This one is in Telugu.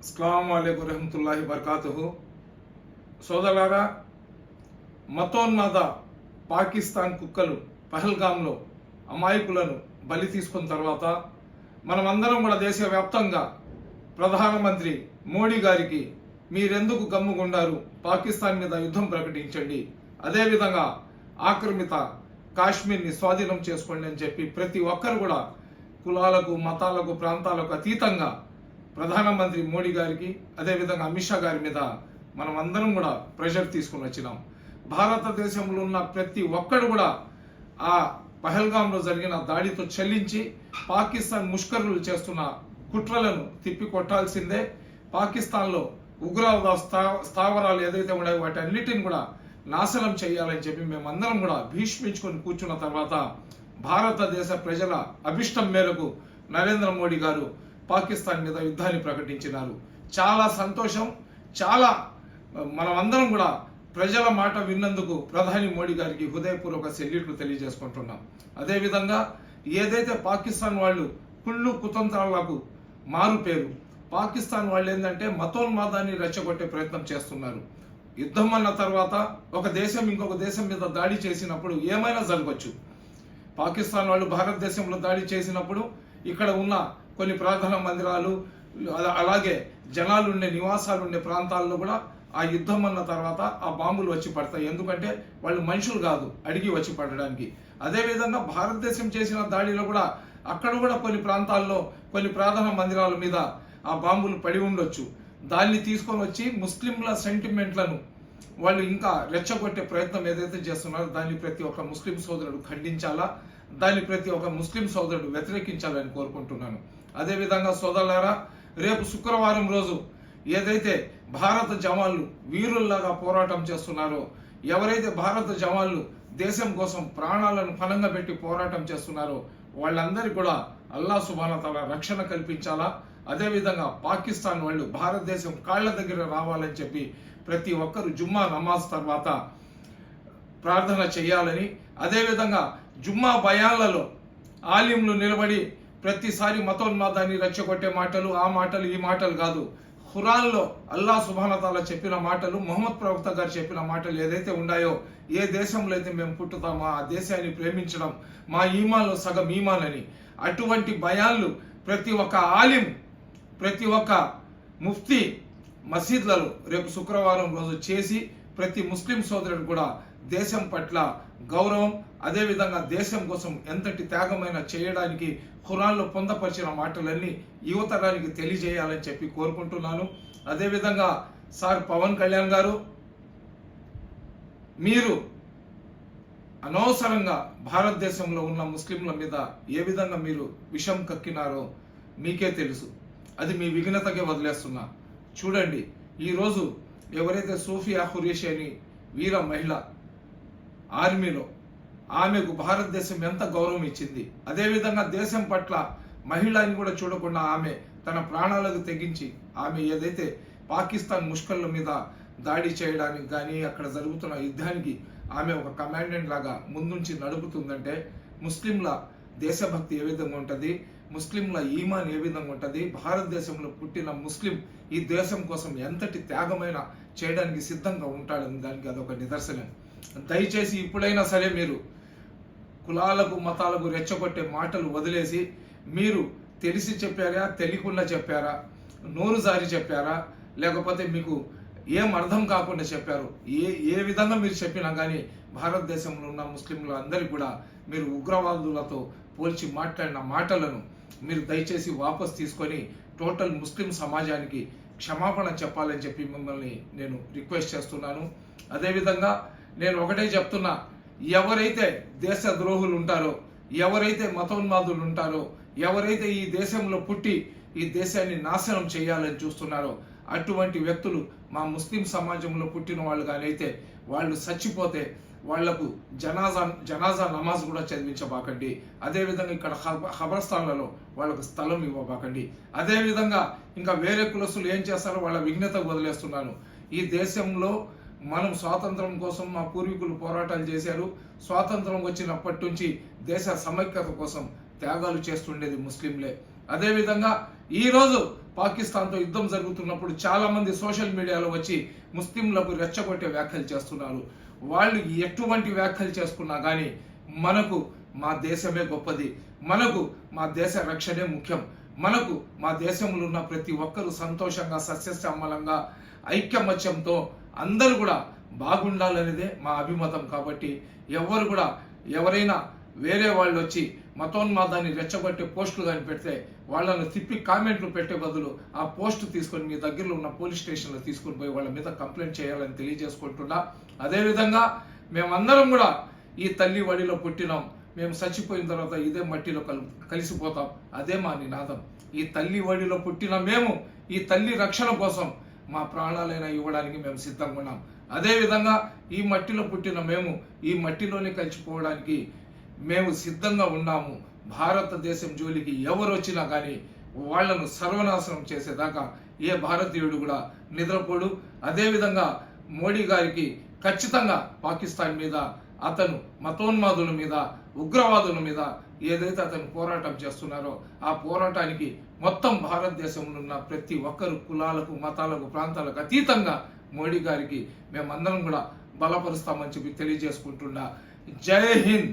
అస్సలం అయికు రహమతుల్లాహి బర్కాతుహు. సోదరులారా మతోన్మాద పాకిస్తాన్ కుక్కలు పహల్గాంలో అమాయకులను బలి తీసుకున్న తర్వాత మనమందరం కూడా దేశవ్యాప్తంగా ప్రధానమంత్రి మోడీ గారికి మీరెందుకు గమ్ముగుండారు? పాకిస్తాన్ మీద యుద్ధం ప్రకటించండి. అదేవిధంగా ఆక్రమిత కాశ్మీర్ని స్వాధీనం చేసుకోండి అని చెప్పి ప్రతి ఒక్కరు కూడా కులాలకు మతాలకు ప్రాంతాలకు అతీతంగా ప్రధానమంత్రి మోడీ గారికి అదేవిధంగా అమిత్ షా గారి మీద మనం అందరం కూడా ప్రెషర్ తీసుకుని వచ్చినాం. భారతదేశంలో ఉన్న ప్రతి ఒక్కడు కూడా ఆ పహల్గాంలో జరిగిన దాడితో చెల్లించి పాకిస్తాన్ ముష్కరులు చేస్తున్న కుట్రలను తిప్పి కొట్టాల్సిందే పాకిస్తాన్లో ఉగ్రవాద స్థా- స్థావరాలు ఏదైతే ఉన్నాయో వాటి అన్నిటిని కూడా నాశనం చేయాలని చెప్పి మేమందరం కూడా భీష్మించుకొని కూర్చున్న తర్వాత భారతదేశ ప్రజల అభిష్టం మేరకు నరేంద్ర మోడీ గారు పాకిస్తాన్ మీద యుద్ధాన్ని ప్రకటించినారు. చాలా సంతోషం చాలా మనమందరం కూడా ప్రజల మాట విన్నందుకు ప్రధాని మోడీ గారికి హృదయపూర్వక సెల్యూట్లు తెలియజేసుకుంటున్నాం. అదేవిధంగా ఏదైతే పాకిస్తాన్ వాళ్ళు కుళ్ళు కుతంత్రాలకు మారు పేరు పాకిస్తాన్ వాళ్ళు ఏంటంటే మతోన్మాదాన్ని రెచ్చగొట్టే ప్రయత్నం చేస్తున్నారు. యుద్ధం అన్న తర్వాత ఒక దేశం ఇంకొక దేశం మీద దాడి చేసినప్పుడు ఏమైనా జరగవచ్చు పాకిస్తాన్ వాళ్ళు భారతదేశంలో దాడి చేసినప్పుడు ఇక్కడ ఉన్న కొన్ని ప్రార్థనా మందిరాలు అలాగే జనాలు ఉండే నివాసాలు ఉండే ప్రాంతాల్లో కూడా ఆ యుద్ధం అన్న తర్వాత ఆ బాంబులు వచ్చి పడతాయి. ఎందుకంటే వాళ్ళు మనుషులు కాదు అడిగి వచ్చి పడడానికి. అదేవిధంగా భారతదేశం చేసిన దాడిలో కూడా అక్కడ కూడా కొన్ని ప్రాంతాల్లో కొన్ని ప్రార్థనా మందిరాల మీద ఆ బాంబులు పడి ఉండొచ్చు. దాన్ని తీసుకొని వచ్చి ముస్లింల సెంటిమెంట్లను వాళ్ళు ఇంకా రెచ్చగొట్టే ప్రయత్నం ఏదైతే చేస్తున్నారో దాన్ని ప్రతి ఒక్క ముస్లిం సోదరుడు ఖండించాలా? దాన్ని ప్రతి ఒక్క ముస్లిం సోదరుడు వ్యతిరేకించాలని కోరుకుంటున్నాను. అదేవిధంగా సోదరులారా రేపు శుక్రవారం రోజు ఏదైతే భారత జవాన్లు వీరుల్లాగా పోరాటం చేస్తున్నారో ఎవరైతే భారత జవాన్లు దేశం కోసం ప్రాణాలను ఫలంగా పెట్టి పోరాటం చేస్తున్నారో వాళ్ళందరికీ కూడా అల్లా సుబానతల రక్షణ కల్పించాలా. అదేవిధంగా పాకిస్తాన్ వాళ్ళు భారతదేశం కాళ్ళ దగ్గర రావాలని చెప్పి ప్రతి ఒక్కరు జుమ్మా నమాజ్ తర్వాత ప్రార్థన చేయాలని అదేవిధంగా జుమ్మా భయాలలో ఆలింలు నిలబడి ప్రతిసారి మతోన్మాదాన్ని రెచ్చగొట్టే మాటలు ఆ మాటలు ఈ మాటలు కాదు. ఖురాన్లో అల్లా సుభానతాల చెప్పిన మాటలు మొహమ్మద్ ప్రవక్త గారు చెప్పిన మాటలు ఏదైతే ఉన్నాయో ఏ దేశంలో అయితే మేము పుట్టుతామో ఆ దేశాన్ని ప్రేమించడం మా ఈమాన్లో సగం ఈమాన్ అని అటువంటి భయాలు ప్రతి ఒక్క ఆలిం ప్రతి ఒక్క ముఫ్తీ మసీద్లలో రేపు శుక్రవారం రోజు చేసి ప్రతి ముస్లిం సోదరుడు కూడా దేశం పట్ల గౌరవం అదేవిధంగా దేశం కోసం ఎంతటి త్యాగమైన చేయడానికి హురాన్లో పొందపరిచిన మాటలన్నీ యువతరానికి తెలియజేయాలని చెప్పి కోరుకుంటున్నాను. అదేవిధంగా సార్ పవన్ కళ్యాణ్ గారు మీరు అనవసరంగా భారతదేశంలో ఉన్న ముస్లింల మీద ఏ విధంగా మీరు విషం కక్కినారో మీకే తెలుసు. అది మీ విఘ్నతకే వదిలేస్తున్నా. చూడండి ఈరోజు ఎవరైతే సూఫియా ఖురేషి అని వీర మహిళ ఆర్మీలో ఆమెకు భారతదేశం ఎంత గౌరవం ఇచ్చింది? అదేవిధంగా దేశం పట్ల మహిళని కూడా చూడకుండా ఆమె తన ప్రాణాలకు తెగించి ఆమె ఏదైతే పాకిస్తాన్ ముష్కళ్ళ మీద దాడి చేయడానికి కానీ అక్కడ జరుగుతున్న యుద్ధానికి ఆమె ఒక కమాండెంట్ లాగా ముందుంచి నడుపుతుందంటే ముస్లింల దేశభక్తి ఏ విధంగా ఉంటుంది? ముస్లింల ఈమాన్ ఏ విధంగా ఉంటుంది? భారతదేశంలో పుట్టిన ముస్లిం ఈ దేశం కోసం ఎంతటి త్యాగమైన చేయడానికి సిద్ధంగా ఉంటాడని దానికి అదొక నిదర్శనం. దయచేసి ఇప్పుడైనా సరే మీరు కులాలకు మతాలకు రెచ్చగొట్టే మాటలు వదిలేసి మీరు తెలిసి చెప్పారా తెలియకుండా చెప్పారా నోరు జారి చెప్పారా లేకపోతే మీకు ఏం అర్థం కాకుండా చెప్పారు ఏ ఏ విధంగా మీరు చెప్పినా కానీ భారతదేశంలో ఉన్న ముస్లింలు అందరికీ కూడా మీరు ఉగ్రవాదులతో పోల్చి మాట్లాడిన మాటలను మీరు దయచేసి వాపస్ తీసుకొని టోటల్ ముస్లిం సమాజానికి క్షమాపణ చెప్పాలని చెప్పి మిమ్మల్ని నేను రిక్వెస్ట్ చేస్తున్నాను. అదేవిధంగా నేను ఒకటే చెప్తున్నా. ఎవరైతే దేశ ద్రోహులు ఉంటారో ఎవరైతే మతోన్మాదులు ఉంటారో ఎవరైతే ఈ దేశంలో పుట్టి ఈ దేశాన్ని నాశనం చేయాలని చూస్తున్నారో అటువంటి వ్యక్తులు మా ముస్లిం సమాజంలో పుట్టిన వాళ్ళు కానైతే వాళ్ళు చచ్చిపోతే వాళ్ళకు జనాజా జనాజా నమాజ్ కూడా చదివించబాకండి. అదేవిధంగా ఇక్కడ హబ- ఖబరస్థాన్లలో వాళ్ళకు స్థలం ఇవ్వబాకండి. అదేవిధంగా ఇంకా వేరే కులస్తులు ఏం చేస్తారో వాళ్ళ విఘ్నత వదిలేస్తున్నాను ఈ దేశంలో మనం స్వాతంత్రం కోసం మా పూర్వీకులు పోరాటాలు చేశారు. స్వాతంత్రం వచ్చినప్పటి నుంచి దేశ సమైక్యత కోసం త్యాగాలు చేస్తుండేది ముస్లింలే. అదేవిధంగా ఈరోజు పాకిస్తాన్తో యుద్ధం జరుగుతున్నప్పుడు చాలామంది సోషల్ మీడియాలో వచ్చి ముస్లింలకు రెచ్చగొట్టే వ్యాఖ్యలు చేస్తున్నారు. వాళ్ళు ఎటువంటి వ్యాఖ్యలు చేసుకున్నా కానీ మనకు మా దేశమే గొప్పది. మనకు మా దేశ రక్షణే ముఖ్యం. మనకు మా దేశంలో ఉన్న ప్రతి ఒక్కరూ సంతోషంగా సస్యశ్యామలంగా ఐక్యమత్యంతో అందరూ కూడా బాగుండాలనేదే మా అభిమతం కాబట్టి ఎవరు కూడా ఎవరైనా వేరే వాళ్ళు వచ్చి మతోన్మాదాన్ని రెచ్చగొట్టే పోస్టులు కానీ పెడితే వాళ్ళను తిప్పి కామెంట్లు పెట్టే బదులు ఆ పోస్ట్ తీసుకొని మీ దగ్గరలో ఉన్న పోలీస్ స్టేషన్లో తీసుకొని పోయి వాళ్ళ మీద కంప్లైంట్ చేయాలని తెలియజేసుకుంటున్నా. అదేవిధంగా మేమందరం కూడా ఈ తల్లి వడిలో పుట్టినాం. మేము చచ్చిపోయిన తర్వాత ఇదే మట్టిలో కలు కలిసిపోతాం. అదే మా నినాదం. ఈ తల్లి వడిలో పుట్టిన మేము ఈ తల్లి రక్షణ కోసం మా ప్రాణాలైనా ఇవ్వడానికి మేము సిద్ధంగా ఉన్నాం. అదేవిధంగా ఈ మట్టిలో పుట్టిన మేము ఈ మట్టిలోనే కలిసిపోవడానికి మేము సిద్ధంగా ఉన్నాము. భారతదేశం జోలికి ఎవరు వచ్చినా కానీ వాళ్ళను సర్వనాశనం చేసేదాకా ఏ భారతీయుడు కూడా నిద్రపోడు. అదేవిధంగా మోడీ గారికి ఖచ్చితంగా పాకిస్తాన్ మీద అతను మతోన్మాదుల మీద ఉగ్రవాదుల మీద ఏదైతే అతను పోరాటం చేస్తున్నారో ఆ పోరాటానికి మొత్తం భారతదేశంలో ఉన్న ప్రతి ఒక్కరు కులాలకు మతాలకు ప్రాంతాలకు అతీతంగా మోడీ గారికి మేమందరం కూడా బలపరుస్తామని చెప్పి తెలియజేసుకుంటున్నా. జై హింద్!